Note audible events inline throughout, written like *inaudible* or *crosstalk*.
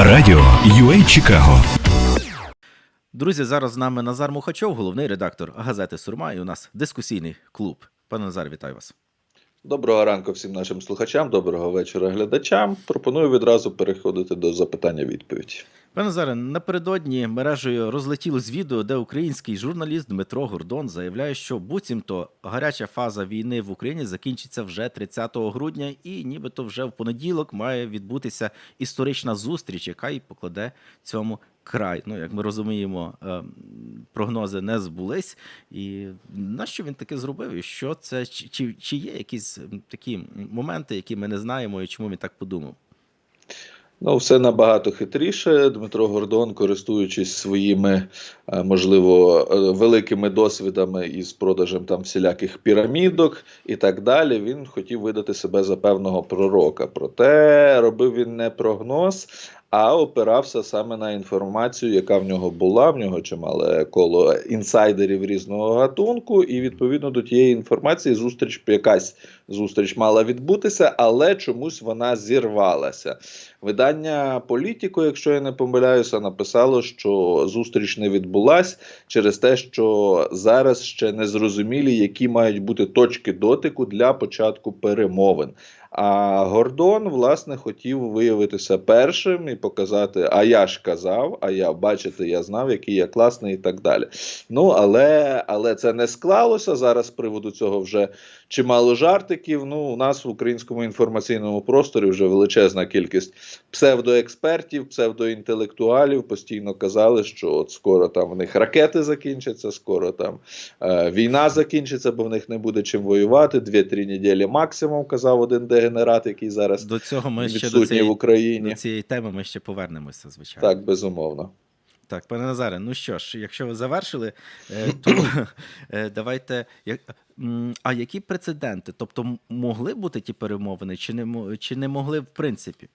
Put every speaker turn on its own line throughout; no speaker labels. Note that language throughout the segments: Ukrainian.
Радіо UA Чикаго.
Друзі, зараз з нами Назар Мухачов, головний редактор газети Сурма, і у нас дискусійний клуб. Пане Назар, вітаю вас.
Доброго ранку всім нашим слухачам, доброго вечора глядачам. Пропоную відразу переходити до запитання відповідь.
Пане Назаре, напередодні мережею розлетілось відео, де український журналіст Дмитро Гордон заявляє, що буцімто гаряча фаза війни в Україні закінчиться вже 30 грудня, і нібито вже в понеділок має відбутися історична зустріч, яка й покладе цьому край. Ну, як ми розуміємо, ем, прогнози не збулись. І на що він таке зробив? І що це чи, чи, чи є якісь такі моменти, які ми не знаємо, і чому він так подумав?
Ну, все набагато хитріше. Дмитро Гордон, користуючись своїми, е, можливо, е, великими досвідами із продажем там всіляких пірамідок і так далі, він хотів видати себе за певного пророка. Проте робив він не прогноз, а опирався саме на інформацію, яка в нього була. В нього чимале коло інсайдерів різного гатунку, і відповідно до тієї інформації зустріч якась зустріч мала відбутися, але чомусь вона зірвалася. Видання Політіко, якщо я не помиляюся, написало, що зустріч не відбулась через те, що зараз ще не зрозумілі, які мають бути точки дотику для початку перемовин. А Гордон, власне, хотів виявитися першим і показати: а я ж казав, а я бачите, я знав, який я класний, і так далі. Ну але, але це не склалося. Зараз з приводу цього вже чимало жартиків. Ну, у нас в українському інформаційному просторі вже величезна кількість псевдоекспертів, псевдоінтелектуалів постійно казали, що от скоро там в них ракети закінчаться, скоро там е, війна закінчиться, бо в них не буде чим воювати. Дві-три неділі максимум, казав один дегенерат, який зараз
До цього ми ще до
цієї, в Україні.
до цієї теми ми ще повернемося, звичайно.
Так, безумовно.
Так, пане Назаре, ну що ж, якщо ви завершили, е, то *coughs* е, давайте. А які прецеденти? Тобто могли бути ті перемовини, чи не чи не могли в принципі?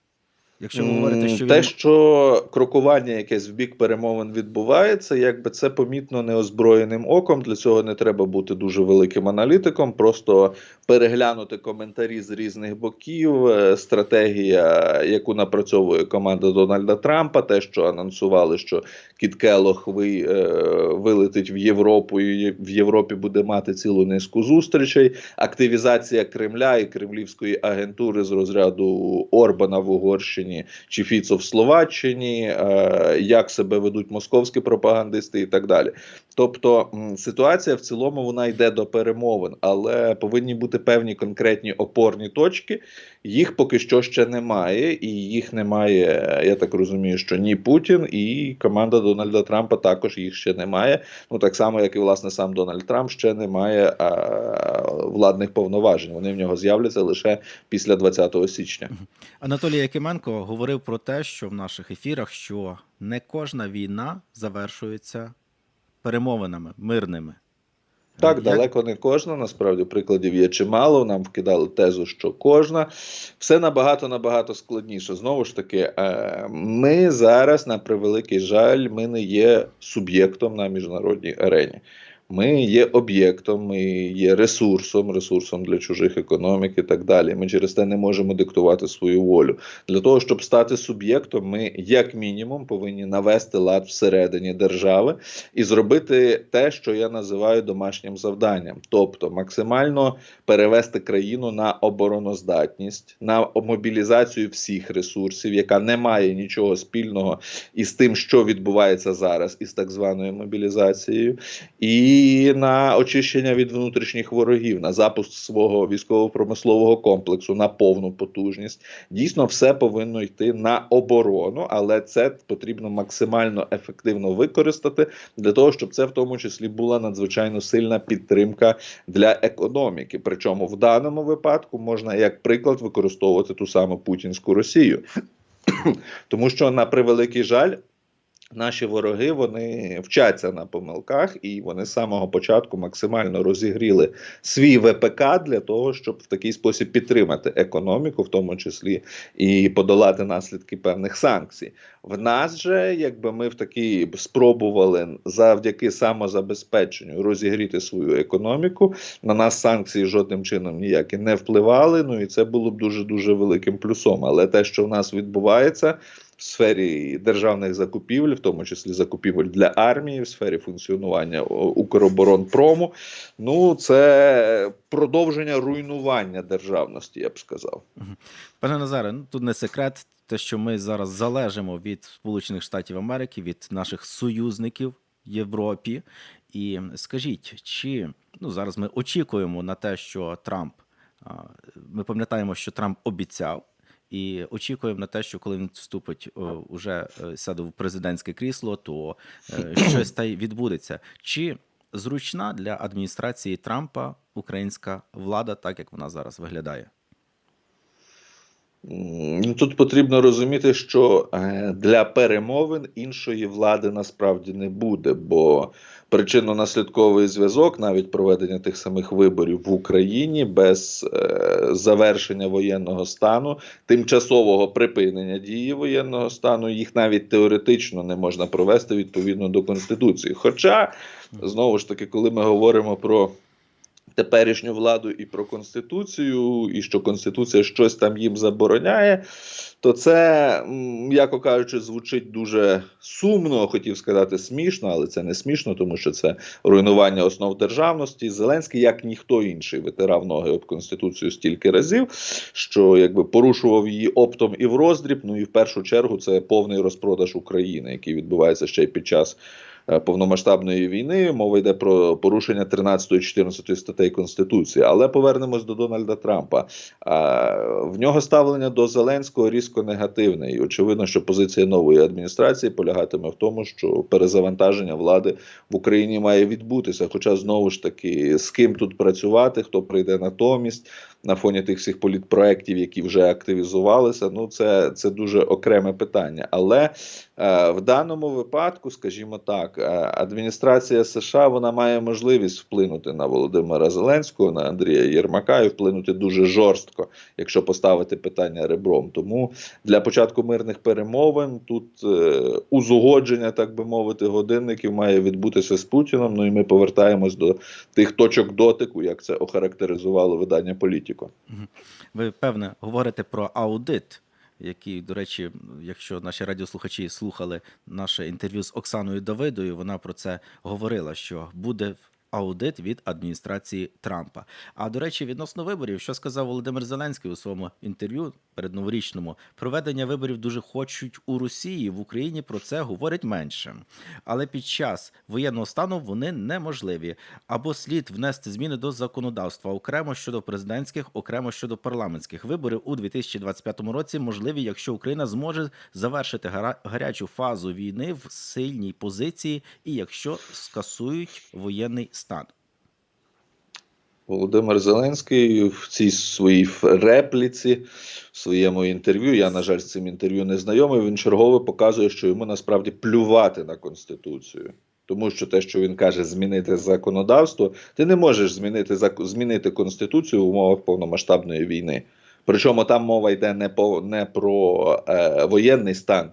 Якщо ви говорите, що
те,
він...
що крокування якесь в бік перемовин відбувається, якби це помітно неозброєним оком. Для цього не треба бути дуже великим аналітиком, просто переглянути коментарі з різних боків, е, стратегія, яку напрацьовує команда Дональда Трампа, те, що анонсували, що Кіт Келох ви, е, вилетить в Європу, і в Європі буде мати цілу низку зустрічей. Активізація Кремля і кремлівської агентури з розряду Орбана в Угорщині чи Фіцо в Словаччині, е, як себе ведуть московські пропагандисти і так далі. Тобто ситуація в цілому вона йде до перемовин, але повинні бути певні конкретні опорні точки. Їх поки що ще немає, і їх немає. Я так розумію, що ні Путін, і команда Дональда Трампа також їх ще немає. Ну так само, як і власне сам Дональд Трамп ще не має а, владних повноважень. Вони в нього з'являться лише після 20 січня.
Анатолій Якименко говорив про те, що в наших ефірах, що не кожна війна завершується перемовинами мирними.
Так,
Як-
далеко не кожна. Насправді прикладів є чимало. Нам вкидали тезу, що кожна. Все набагато набагато складніше. Знову ж таки, е, ми зараз, на превеликий жаль, ми не є суб'єктом на міжнародній арені. Ми є об'єктом, ми є ресурсом, ресурсом для чужих економік і так далі. Ми через те не можемо диктувати свою волю. Для того, щоб стати суб'єктом, ми, як мінімум, повинні навести лад всередині держави і зробити те, що я називаю домашнім завданням, тобто максимально перевести країну на обороноздатність, на мобілізацію всіх ресурсів, яка не має нічого спільного із тим, що відбувається зараз, із так званою мобілізацією, і на очищення від внутрішніх ворогів, на запуск свого військово-промислового комплексу на повну потужність. Дійсно, все повинно йти на оборону, але це потрібно максимально ефективно використати для того, щоб це в тому числі була надзвичайно сильна підтримка для економіки. Причому в даному випадку можна як приклад використовувати ту саму путінську Росію, *clears throat* тому що на превеликий жаль. Наші вороги вони вчаться на помилках, і вони з самого початку максимально розігріли свій ВПК для того, щоб в такий спосіб підтримати економіку, в тому числі і подолати наслідки певних санкцій. В нас же, якби ми в такий спробували завдяки самозабезпеченню розігріти свою економіку, на нас санкції жодним чином ніякі не впливали. Ну і це було б дуже дуже великим плюсом. Але те, що в нас відбувається сфері державних закупівель, в тому числі закупівель для армії, в сфері функціонування Укроборонпрому. Ну, це продовження руйнування державності, я б сказав.
Пане Назаре, ну тут не секрет, те, що ми зараз залежимо від Сполучених Штатів Америки, від наших союзників в Європі. І скажіть, чи ну зараз ми очікуємо на те, що Трамп ми пам'ятаємо, що Трамп обіцяв. І очікуємо на те, що коли він вступить уже е, сяде в президентське крісло, то е, *clears throat* щось та й відбудеться. Чи зручна для адміністрації Трампа українська влада, так як вона зараз виглядає?
Ну, тут потрібно розуміти, що е, для перемовин іншої влади насправді не буде, бо причинно-наслідковий зв'язок, навіть проведення тих самих виборів в Україні без е, завершення воєнного стану, тимчасового припинення дії воєнного стану, їх навіть теоретично не можна провести відповідно до Конституції. Хоча, знову ж таки, коли ми говоримо про теперішню владу і про конституцію, і що конституція щось там їм забороняє, то це, м'яко кажучи, звучить дуже сумно, хотів сказати смішно, але це не смішно, тому що це руйнування основ державності. Зеленський, як ніхто інший, витирав ноги об конституцію стільки разів, що якби порушував її оптом і в роздріб. Ну і в першу чергу це повний розпродаж України, який відбувається ще й під час повномасштабної війни. Мова йде про порушення 13 14 статей Конституції. Але повернемось до Дональда Трампа. В нього ставлення до Зеленського різко негативне. І очевидно, що позиція нової адміністрації полягатиме в тому, що перезавантаження влади в Україні має відбутися. Хоча знову ж таки, з ким тут працювати, хто прийде натомість. На фоні тих всіх політпроєктів, які вже активізувалися, ну це, це дуже окреме питання. Але е, в даному випадку, скажімо так, е, адміністрація США вона має можливість вплинути на Володимира Зеленського, на Андрія Єрмака і вплинути дуже жорстко, якщо поставити питання ребром. Тому для початку мирних перемовин тут е, узгодження, так би мовити, годинників має відбутися з Путіном. Ну і ми повертаємось до тих точок дотику, як це охарактеризувало видання Політіко.
Ви певне говорите про аудит, який, до речі, якщо наші радіослухачі слухали наше інтерв'ю з Оксаною Давидою, вона про це говорила, що буде аудит від адміністрації Трампа. А до речі, відносно виборів, що сказав Володимир Зеленський у своєму інтерв'ю передноворічному, проведення виборів дуже хочуть у Росії. В Україні про це говорять менше. Але під час воєнного стану вони неможливі. Або слід внести зміни до законодавства окремо щодо президентських, окремо щодо парламентських виборів у 2025 році. Можливі, якщо Україна зможе завершити гарячу фазу війни в сильній позиції, і якщо скасують воєнний.
Володимир Зеленський в цій своїй репліці, в своєму інтерв'ю, я, на жаль, з цим інтерв'ю не знайомий, він чергове показує, що йому насправді плювати на Конституцію. Тому що те, що він каже, змінити законодавство, ти не можеш змінити, змінити Конституцію в умовах повномасштабної війни. Причому там мова йде не, по, не про е, воєнний стан,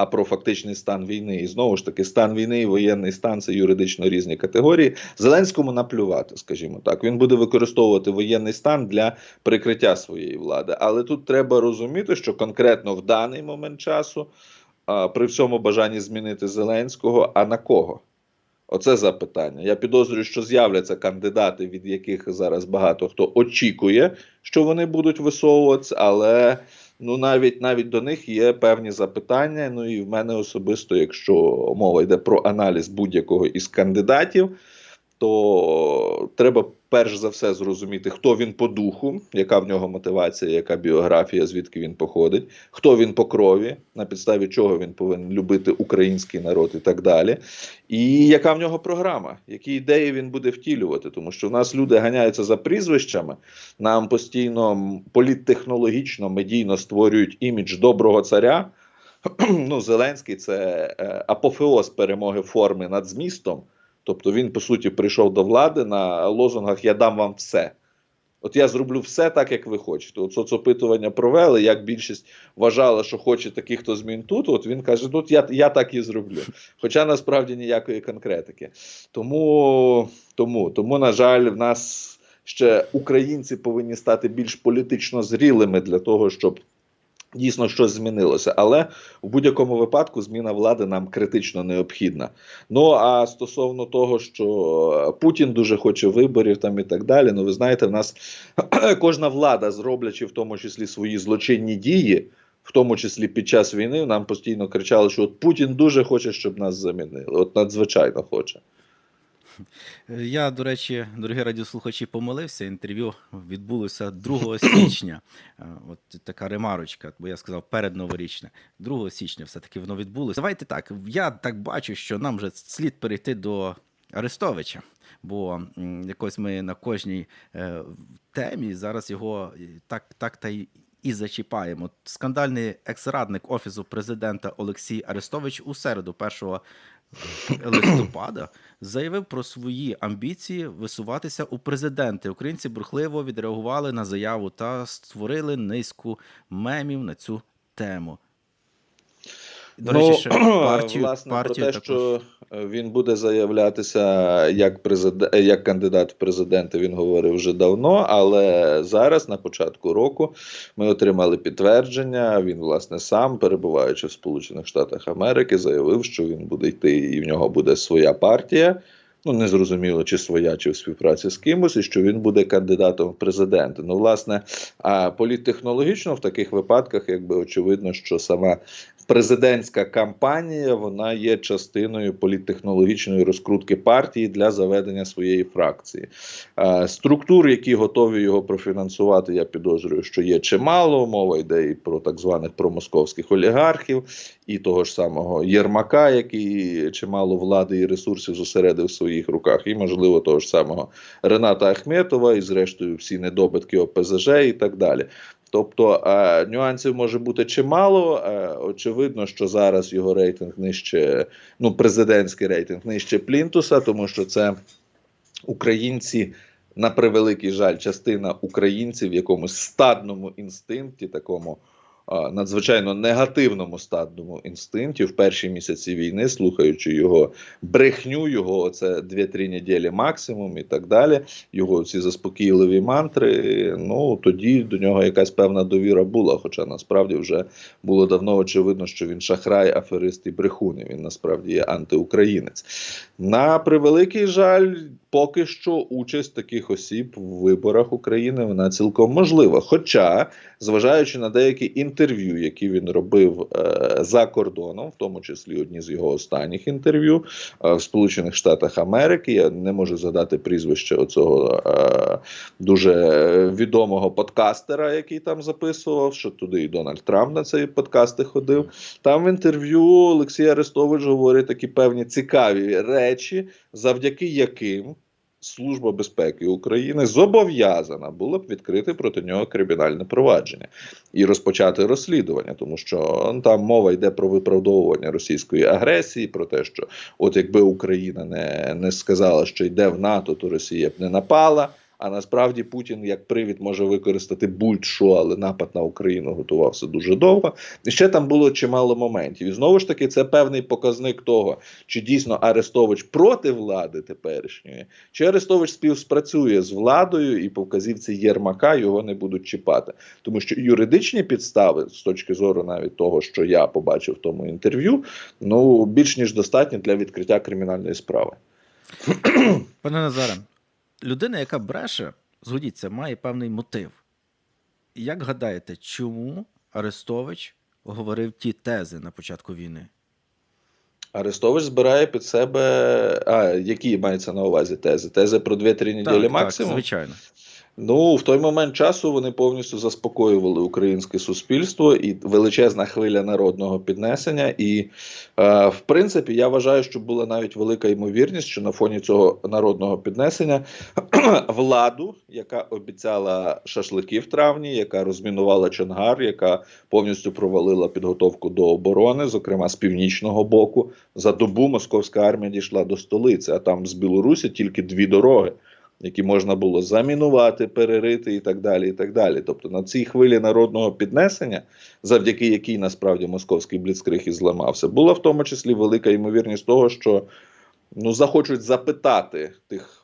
а про фактичний стан війни. І знову ж таки, стан війни і воєнний стан це юридично різні категорії. Зеленському наплювати, скажімо так. Він буде використовувати воєнний стан для прикриття своєї влади. Але тут треба розуміти, що конкретно в даний момент часу, при всьому бажанні змінити Зеленського, а на кого? Оце запитання. Я підозрюю, що з'являться кандидати, від яких зараз багато хто очікує, що вони будуть висовуватися, але ну навіть навіть до них є певні запитання. Ну і в мене особисто, якщо мова йде про аналіз будь-якого із кандидатів, то треба перш за все зрозуміти, хто він по духу, яка в нього мотивація, яка біографія, звідки він походить, хто він по крові, на підставі чого він повинен любити український народ і так далі. І яка в нього програма, які ідеї він буде втілювати, тому що в нас люди ганяються за прізвищами, нам постійно політтехнологічно, медійно створюють імідж доброго царя. *clears throat* Ну, Зеленський це е, апофеоз перемоги форми над змістом. Тобто він, по суті, прийшов до влади на лозунгах Я дам вам все. От я зроблю все так, як ви хочете. От соцопитування провели, як більшість вважала, що хоче таких, хто змін тут. От він каже: тут я, я так і зроблю. Хоча насправді ніякої конкретики. Тому, тому, тому, на жаль, в нас ще українці повинні стати більш політично зрілими для того, щоб Дійсно, щось змінилося, але в будь-якому випадку зміна влади нам критично необхідна. Ну а стосовно того, що Путін дуже хоче виборів там і так далі. Ну, ви знаєте, в нас *clears throat* кожна влада, зроблячи в тому числі свої злочинні дії, в тому числі під час війни, нам постійно кричали, що от Путін дуже хоче, щоб нас замінили. От надзвичайно хоче. *laughs*
Я, до речі, дорогі радіослухачі, помилився. Інтерв'ю відбулося 2 *coughs* січня. Е, От така ремарочка, бо я сказав передноворічне. 2 січня все-таки воно відбулося. Давайте так. Я так бачу, що нам вже слід перейти до Арестовича. Бо якось ми на кожній е, темі зараз його так, так та й. І зачіпаємо. Скандальний екс-радник офісу президента Олексій Арестович у середу 1 листопада заявив про свої амбіції висуватися у президенти. Українці бурхливо відреагували на заяву та створили низку мемів на цю тему. До речі, ще *clears throat* партію,
Ну, власне,
партію
про те,
також.
що е, він буде заявлятися як президент, як кандидат в президенти, він говорив вже давно. Але зараз, на початку року, ми отримали підтвердження. Він, власне, сам, перебуваючи в Сполучених Штатах Америки, заявив, що він буде йти, і в нього буде своя партія. Ну, не зрозуміло, чи своя, чи в співпраці з кимось, і що він буде кандидатом в президенти. Ну, власне, а політтехнологічно в таких випадках, якби очевидно, що сама президентська кампанія вона є частиною політтехнологічної розкрутки партії для заведення своєї фракції. Структур, які готові його профінансувати, я підозрюю, що є чимало. Мова йде і про так званих промосковських олігархів, і того ж самого Єрмака, який чимало влади і ресурсів зосередив в своїх руках, і можливо того ж самого Рената Ахметова, і зрештою всі недобитки ОПЗЖ і так далі. Тобто е, нюансів може бути чимало. Е, очевидно, що зараз його рейтинг нижче, ну президентський рейтинг нижче Плінтуса, тому що це українці. На превеликий жаль, частина українців в якомусь стадному інстинкті, такому надзвичайно негативному стадному інстинкті в перші місяці війни, слухаючи його брехню, його оце 2-3 неділі максимум і так далі, його ці заспокійливі мантри. Ну тоді до нього якась певна довіра була. Хоча насправді вже було давно очевидно, що він шахрай, аферист і брехун. Він насправді є антиукраїнець. На превеликий жаль, поки що участь таких осіб в виборах України вона цілком можлива. Хоча, зважаючи на деякі інтерв'ю, які він робив е, за кордоном, в тому числі одні з його останніх інтерв'ю е, в Сполучених Штатах Америки, я не можу згадати прізвище оцього е, дуже відомого подкастера, який там записував, що туди і Дональд Трамп на цей подкасти ходив. Там в інтерв'ю Олексій Арестович говорить такі певні цікаві речі, завдяки яким Служба безпеки України зобов'язана була б відкрити проти нього кримінальне провадження і розпочати розслідування, тому що ну, там мова йде про виправдовування російської агресії, про те, що от якби Україна не, не сказала, що йде в НАТО, то Росія б не напала. А насправді Путін як привід може використати будь-що, але напад на Україну готувався дуже довго. І ще там було чимало моментів. І знову ж таки, це певний показник того, чи дійсно Арестович проти влади теперішньої, чи Арестович співпрацює з владою і по вказівці Єрмака його не будуть чіпати. Тому що юридичні підстави, з точки зору навіть того, що я побачив в тому інтерв'ю, ну більш ніж достатні для відкриття кримінальної справи.
Пане Назаре, людина, яка бреше, згодіться, має певний мотив. Як гадаєте, чому Арестович говорив ті тези на початку війни?
Арестович збирає під себе. А які мається на увазі тези? Тези про 2-3 неділі
так,
максимум?
Так, звичайно.
Ну, в той момент часу вони повністю заспокоювали українське суспільство і величезна хвиля народного піднесення. І, е, в принципі, я вважаю, що була навіть велика ймовірність, що на фоні цього народного піднесення *clears throat* владу, яка обіцяла шашлики в травні, яка розмінувала Чонгар, яка повністю провалила підготовку до оборони, зокрема з північного боку, за добу московська армія дійшла до столиці, а там з Білорусі тільки дві дороги які можна було замінувати, перерити і так далі. і так далі. Тобто на цій хвилі народного піднесення, завдяки якій насправді московський бліцкриг і зламався, була в тому числі велика ймовірність того, що ну захочуть запитати тих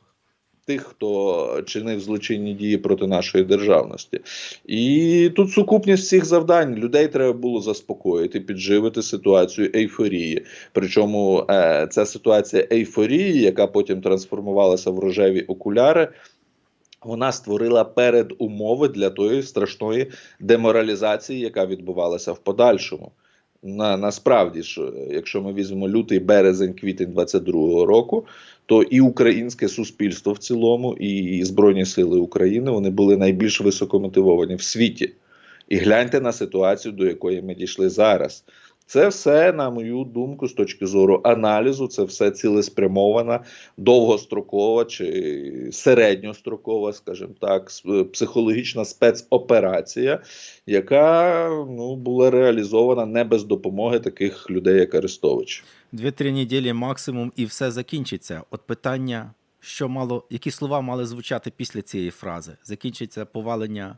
тих, хто чинив злочинні дії проти нашої державності. І тут сукупність цих завдань людей треба було заспокоїти, підживити ситуацію ейфорії. Причому е, ця ситуація ейфорії, яка потім трансформувалася в рожеві окуляри. Вона створила передумови для тої страшної деморалізації, яка відбувалася в подальшому. На, насправді ж, якщо ми візьмемо лютий, березень, квітень 22-го року, то і українське суспільство в цілому, і Збройні Сили України вони були найбільш високомотивовані в світі. І гляньте на ситуацію, до якої ми дійшли зараз. Це все, на мою думку, з точки зору аналізу, це все цілеспрямована, довгострокова чи середньострокова, скажімо так, психологічна спецоперація, яка ну, була реалізована не без допомоги таких людей, як Арестович.
Дві-три неділі максимум, і все закінчиться. От питання, що мало, які слова мали звучати після цієї фрази? Закінчиться повалення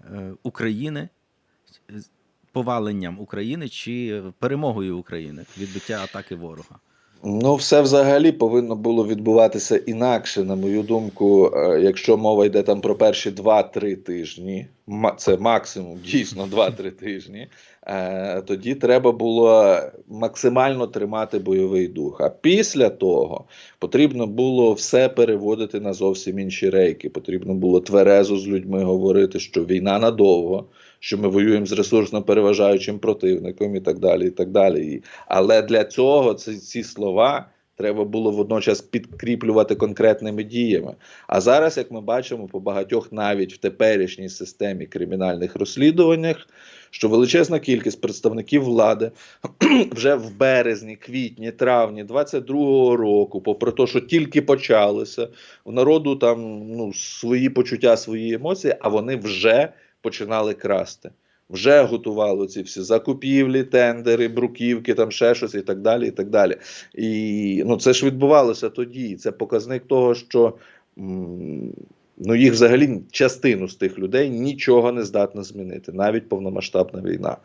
е, України, поваленням України чи перемогою України, відбиття атаки ворога?
Ну, все взагалі повинно було відбуватися інакше, на мою думку, Е, якщо мова йде там про перші 2-3 тижні, це максимум дійсно 2-3 тижні, е, тоді треба було максимально тримати бойовий дух. А після того потрібно було все переводити на зовсім інші рейки. Потрібно було тверезо з людьми говорити, що війна надовго. Що ми воюємо з ресурсно переважаючим противником і так далі. і так далі. Але для цього ці, ці слова треба було водночас підкріплювати конкретними діями. А зараз, як ми бачимо, по багатьох навіть в теперішній системі кримінальних розслідуваннях, що величезна кількість представників влади *clears throat* вже в березні, квітні, травні 22-го року, попри те, що тільки почалося, у народу там ну, свої почуття, свої емоції, а вони вже починали красти вже готували ці всі закупівлі, тендери, бруківки, там ще щось і так далі. І так далі. І ну, це ж відбувалося тоді. Це показник того, що ну, їх взагалі частину з тих людей нічого не здатна змінити, навіть повномасштабна війна.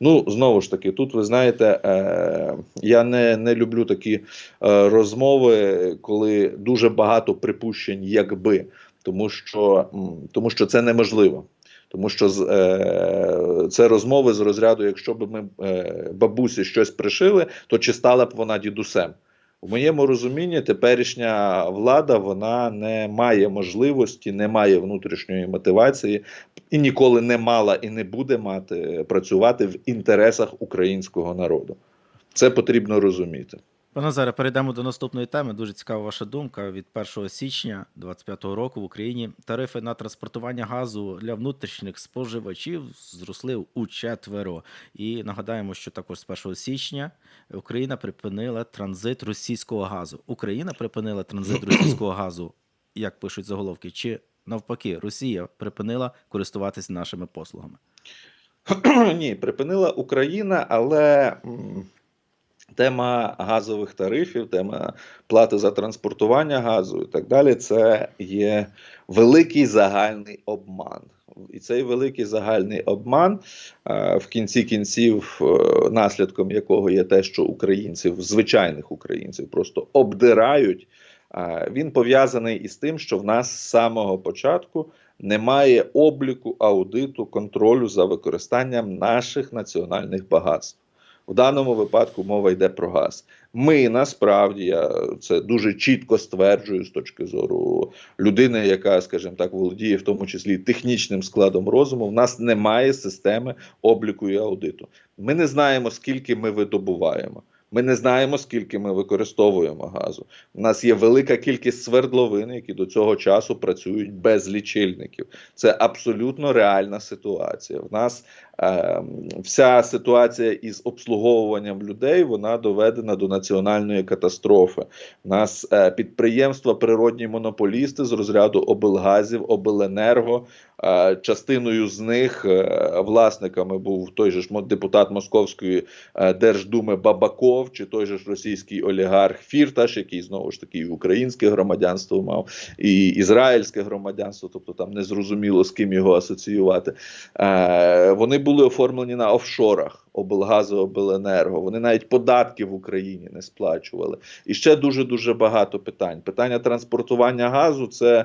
Ну, знову ж таки, тут ви знаєте, е, я не, не люблю такі е, розмови, коли дуже багато припущень, якби. Тому що, тому що це неможливо. Тому що е, це розмови з розряду, якщо б ми е, бабусі щось пришили, то чи стала б вона дідусем? У моєму розумінні теперішня влада вона не має можливості, не має внутрішньої мотивації і ніколи не мала і не буде мати працювати в інтересах українського народу. Це потрібно розуміти.
Пане Назаре, перейдемо до наступної теми. Дуже цікава ваша думка. Від 1 січня 2025 року в Україні тарифи на транспортування газу для внутрішніх споживачів зросли у четверо. І нагадаємо, що також з 1 січня Україна припинила транзит російського газу. Україна припинила транзит російського газу, як пишуть заголовки, чи навпаки, Росія припинила користуватись нашими послугами. *clears throat*
Ні, припинила Україна, але тема газових тарифів, тема плати за транспортування газу і так далі, це є великий загальний обман. І цей великий загальний обман е, в кінці кінців, е, наслідком якого є те, що українців, звичайних українців, просто обдирають. Він пов'язаний із тим, що в нас з самого початку немає обліку, аудиту, контролю за використанням наших національних багатств. В даному випадку мова йде про газ. Ми насправді я це дуже чітко стверджую з точки зору людини, яка, скажімо так, володіє в тому числі технічним складом розуму. В нас немає системи обліку і аудиту. Ми не знаємо, скільки ми видобуваємо. Ми не знаємо, скільки ми використовуємо газу. У нас є велика кількість свердловин, які до цього часу працюють без лічильників. Це абсолютно реальна ситуація. В нас вся ситуація із обслуговуванням людей вона доведена до національної катастрофи. У нас е, підприємства, природні монополісти з розряду облгазів, обленерго. Е, частиною з них е, власниками був той же ж депутат Московської Держдуми Бабаков, чи той же ж російський олігарх Фірташ, який знову ж таки і українське громадянство мав, і ізраїльське громадянство, тобто там незрозуміло з ким його асоціювати. Вони були оформлені на офшорах. облгазу, обленерго. Вони навіть податки в Україні не сплачували. І ще дуже дуже багато питань. Питання транспортування газу це.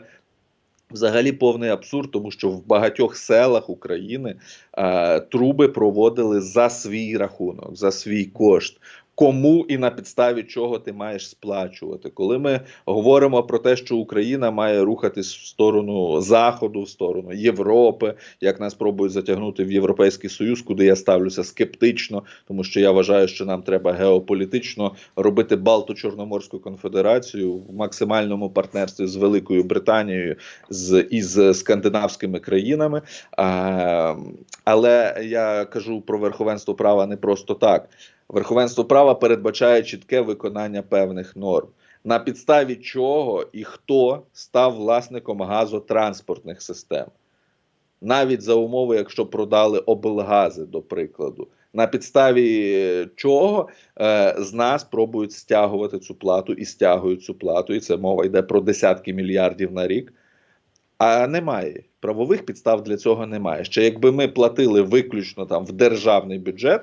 Взагалі повний абсурд, тому що в багатьох селах України е, труби проводили за свій рахунок, за свій кошт. Кому і на підставі чого ти маєш сплачувати? Коли ми говоримо про те, що Україна має рухатись в сторону Заходу, в сторону Європи, як нас пробують затягнути в Європейський Союз, куди я ставлюся скептично, тому що я вважаю, що нам треба геополітично робити Балто-Чорноморську конфедерацію в максимальному партнерстві з Великою Британією з із скандинавськими країнами. А, але я кажу про верховенство права не просто так. Верховенство права передбачає чітке виконання певних норм, на підставі чого і хто став власником газотранспортних систем. Навіть за умови, якщо продали облгази, до прикладу, на підставі чого е, з нас пробують стягувати цю плату і стягують цю плату, і це мова йде про десятки мільярдів на рік. А немає правових підстав для цього немає. Ще якби ми платили виключно там в державний бюджет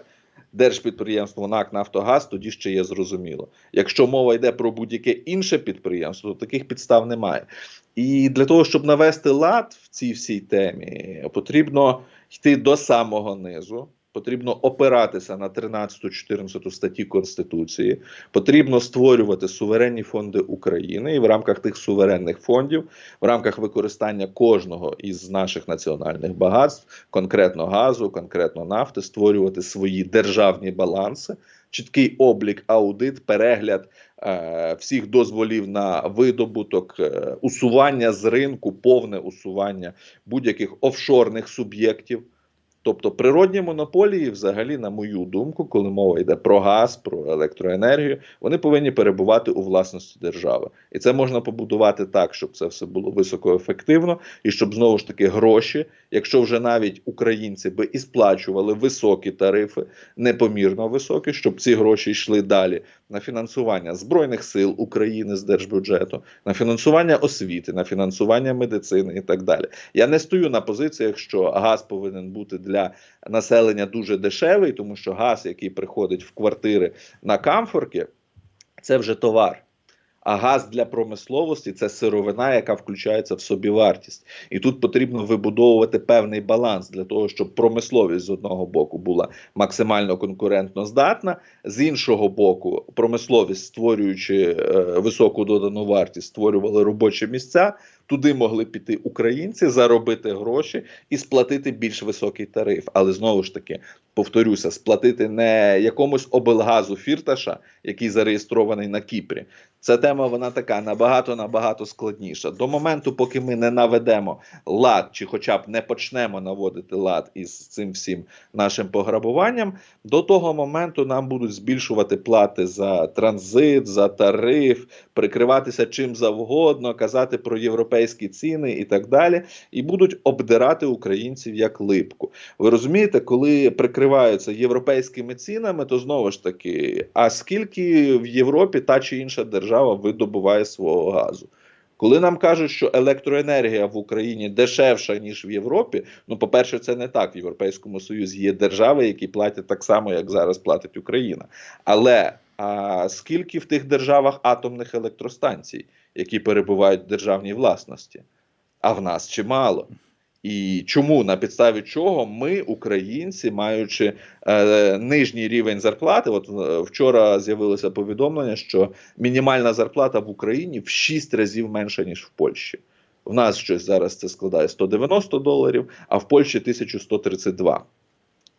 держпідприємство НАК Нафтогаз, тоді ще є зрозуміло. Якщо мова йде про будь-яке інше підприємство, то таких підстав немає. І для того, щоб навести лад в цій всій темі, потрібно йти до самого низу. Потрібно опиратися на 13-14 статті Конституції, потрібно створювати суверенні фонди України і в рамках тих суверенних фондів, в рамках використання кожного із наших національних багатств, конкретно газу, конкретно нафти, створювати свої державні баланси, чіткий облік, аудит, перегляд е, всіх дозволів на видобуток, е, усування з ринку, повне усування будь-яких офшорних суб'єктів. Тобто природні монополії, взагалі, на мою думку, коли мова йде про газ, про електроенергію, вони повинні перебувати у власності держави. І це можна побудувати так, щоб це все було високоефективно, і щоб знову ж таки гроші, якщо вже навіть українці би і сплачували високі тарифи, непомірно високі, щоб ці гроші йшли далі на фінансування збройних сил України з держбюджету, на фінансування освіти, на фінансування медицини і так далі. Я не стою на позиціях, що газ повинен бути для населення дуже дешевий, тому що газ, який приходить в квартири на камфорки, це вже товар. А газ для промисловості це сировина, яка включається в собівартість. І тут потрібно вибудовувати певний баланс для того, щоб промисловість з одного боку була максимально конкурентно здатна, з іншого боку, промисловість, створюючи е, високу додану вартість, створювали робочі місця. Туди могли піти українці, заробити гроші і сплатити більш високий тариф. Але знову ж таки, повторюся, сплатити не якомусь облгазу фірташа, який зареєстрований на Кіпрі. Ця тема вона така набагато набагато складніша. До моменту, поки ми не наведемо лад, чи хоча б не почнемо наводити лад із цим всім нашим пограбуванням, до того моменту нам будуть збільшувати плати за транзит, за тариф, прикриватися чим завгодно, казати про європейські ціни і так далі, і будуть обдирати українців як липку. Ви розумієте, коли прикриваються європейськими цінами, то знову ж таки, а скільки в Європі та чи інша держава видобуває свого газу? Коли нам кажуть, що електроенергія в Україні дешевша ніж в Європі, ну по-перше, це не так. В Європейському Союзі є держави, які платять так само, як зараз платить Україна. Але а скільки в тих державах атомних електростанцій, які перебувають в державній власності? А в нас чимало. І чому на підставі чого ми, українці, маючи е, нижній рівень зарплати, от е, вчора з'явилося повідомлення, що мінімальна зарплата в Україні в 6 разів менша ніж в Польщі. В нас щось зараз це складає 190 доларів, а в Польщі 1132.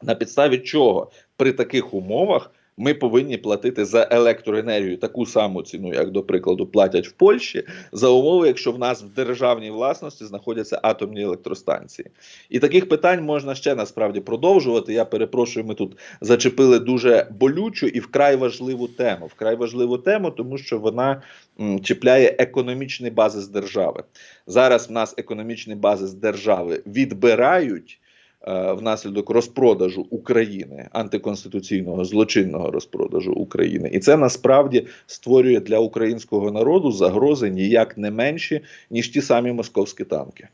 На підставі чого при таких умовах ми повинні платити за електроенергію таку саму ціну, як, до прикладу, платять в Польщі, за умови, якщо в нас в державній власності знаходяться атомні електростанції. І таких питань можна ще насправді продовжувати. Я перепрошую, ми тут зачепили дуже болючу і вкрай важливу тему. Вкрай важливу тему, тому що вона чіпляє економічний базис держави. Зараз в нас економічний базис держави відбирають. Е, внаслідок розпродажу України, антиконституційного злочинного розпродажу України, і це насправді створює для українського народу загрози ніяк не менші ніж ті самі московські танки.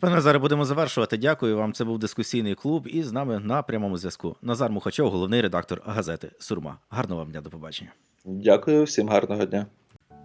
Пане Назаре, будемо завершувати. Дякую вам. Це був дискусійний клуб. І з нами на прямому зв'язку. Назар Мухачов, головний редактор газети Сурма. Гарного вам дня, до побачення.
Дякую, всім гарного дня.